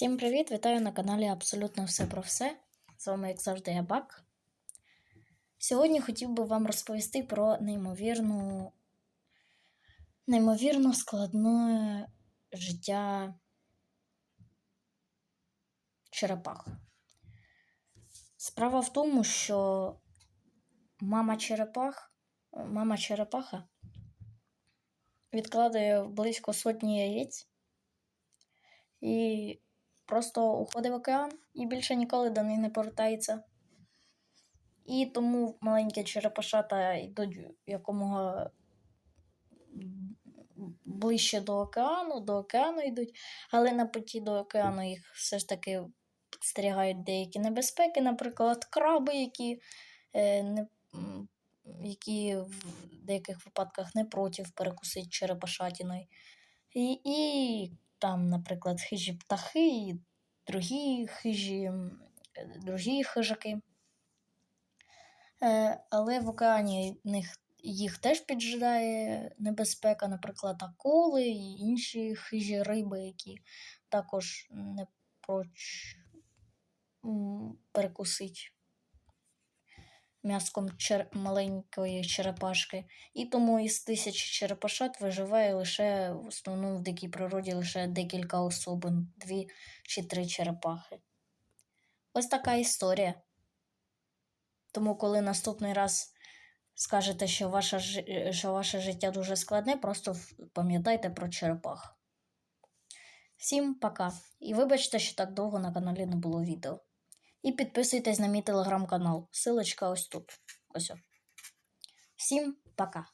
Всім привіт! Вітаю на каналі Абсолютно все про все. З вами, як завжди, я Бак. Сьогодні хотів би вам розповісти про неймовірну, неймовірно складне життя черепах. Справа в тому, що мама черепах, мама черепаха відкладає близько сотні яєць і просто уходить в океан і більше ніколи до них не повертається. І тому маленькі черепашата йдуть якомога ближче до океану, до океану йдуть, але на путі до океану їх все ж таки підстерігають деякі небезпеки, наприклад, краби, які, е, не, які в деяких випадках не проти перекусити черепашатіною. І, і там, наприклад, хижі птахи і другі хижі, е, другі хижаки. Е, але в океані них, їх теж піджидає небезпека, наприклад, акули і інші хижі риби, які також не проч перекусить м'яском чер... маленької черепашки. І тому із тисячі черепашат виживає лише в основному в дикій природі лише декілька особин, дві чи три черепахи. Ось така історія. Тому, коли наступний раз скажете, що ваше, що ваше життя дуже складне, просто пам'ятайте про черепах. Всім пока. І вибачте, що так довго на каналі не було відео. І підписуйтесь на мій телеграм-канал. Силочка ось тут. Ось. Всім пока.